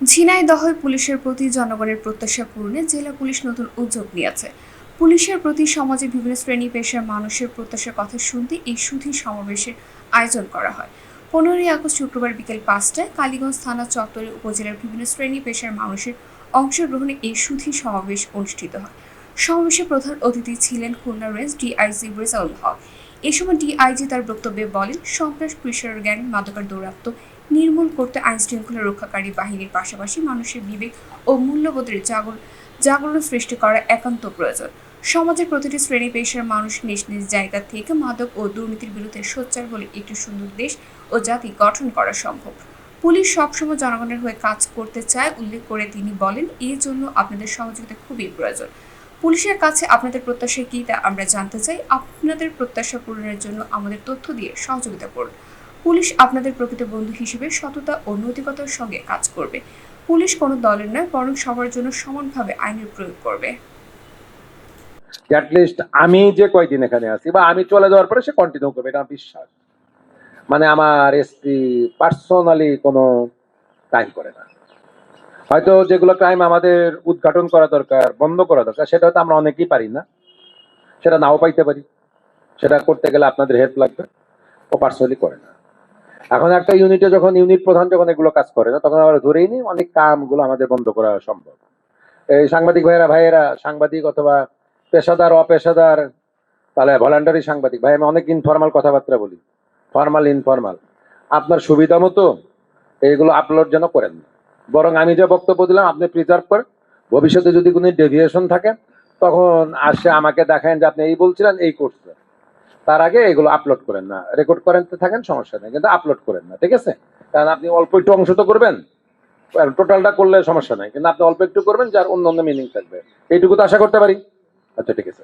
ঝিনাইদহে পুলিশের প্রতি জনগণের প্রত্যাশা পূরণে জেলা পুলিশ নতুন উদ্যোগ নিয়েছে। পুলিশের প্রতি সমাজে বিভিন্ন শ্রেণি পেশার মানুষের প্রত্যাশার কথা শুনতে এই সুধী সমাবেশের আয়োজন করা হয়। পনেরোই আগস্ট শুক্রবার বিকেল পাঁচটায় কালীগঞ্জ থানা চত্বরে উপজেলার বিভিন্ন শ্রেণি পেশার মানুষের অংশগ্রহণে এই সুধী সমাবেশ অনুষ্ঠিত হয়। সমাবেশে প্রধান অতিথি ছিলেন খুলনা রেঞ্জ ডিআইজি রেজাউল হক। এ সময় ডিআইজি তার বক্তব্যে বলেন, সন্ত্রাস কিশোর জ্ঞান মাদকের দৌরাত্ম্য নির্মূল করতে আইন শৃঙ্খলা রক্ষাকারী বাহিনীর পাশাপাশি মানুষের বিবেক ও মূল্যবোধের জাগর জাগরণ সৃষ্টি করা একান্ত প্রয়োজন। সমাজের প্রতিটি শ্রেণি পেশার মানুষ নিজ নিজ জায়গা থেকে মাদক ও দুর্নীতির বিরুদ্ধে সোচ্চার বলে একটি সুন্দর দেশ ও জাতি গঠন করা সম্ভব। পুলিশ সবসময় জনগণের হয়ে কাজ করতে চায়, উল্লেখ করে তিনি বলেন এই জন্য আপনাদের সহযোগিতা খুবই প্রয়োজন। পুলিশের কাছে আপনাদের প্রত্যাশা কী তা আমরা জানতে চাই। আপনাদের প্রত্যাশা পূরণের জন্য আমাদের তথ্য দিয়ে সহযোগিতা করুন। পুলিশ আপনাদের প্রকৃত বন্ধু হিসেবে সততা ও নৈতিকতার সঙ্গে কাজ করবে। পুলিশ কোনো দলের নয়, বরং সবার জন্য সমানভাবে আইনের প্রয়োগ করবে। লিস্ট আমি যে কয়দিন এখানে আছি বা আমি চলে যাওয়ার পরে সে কন্টিনিউ করবে, এটা বিশ্বাস। মানে আমার এসপি পার্সোনালি কোনো ক্রাইম করে না। হয়তো যেগুলো ক্রাইম আমাদের উদ্ঘাটন করা দরকার, বন্ধ করা দরকার, সেটা হয়তো আমরা অনেকেই পারি না। সেটা নাও পাইতে পারি। সেটা করতে গেলে আপনাদের হেল্প লাগবে। ও পার্সোনালি করে না। এখন একটা ইউনিটে যখন ইউনিট প্রধান যখন এগুলো কাজ করে না, তখন আমরা ধরেই নিই অনেক কামগুলো আমাদের বন্ধ করা সম্ভব। এই সাংবাদিক ভাইয়েরা ভাইয়েরা, সাংবাদিক অথবা পেশাদার, অপেশাদার, তাহলে ভলান্টারি সাংবাদিক, ভাই, আমি অনেক ইনফর্মাল কথাবার্তা বলি। ফর্মাল ইনফর্মাল আপনার সুবিধা মতো এইগুলো আপলোড যেন করেন বরং আমি যে বক্তব্য দিলাম, আপনি প্রিজার্ভ করেন। ভবিষ্যতে যদি কোনো ডেভিয়েশন থাকে, তখন আসে আমাকে দেখেন যে আপনি এই বলছিলেন, এই করছেন। তার আগে এগুলো আপলোড করেন না। রেকর্ড করেন তো থাকেন, সমস্যা নেই, কিন্তু আপলোড করেন না, ঠিক আছে? কারণ আপনি অল্প একটু অংশ তো করবেন টোটালটা করলে সমস্যা নাই, কিন্তু আপনি অল্প একটু করবেন, যার অন্য অন্য মিনিং থাকবে। এইটুকু তো আশা করতে পারি। আচ্ছা ঠিক আছে।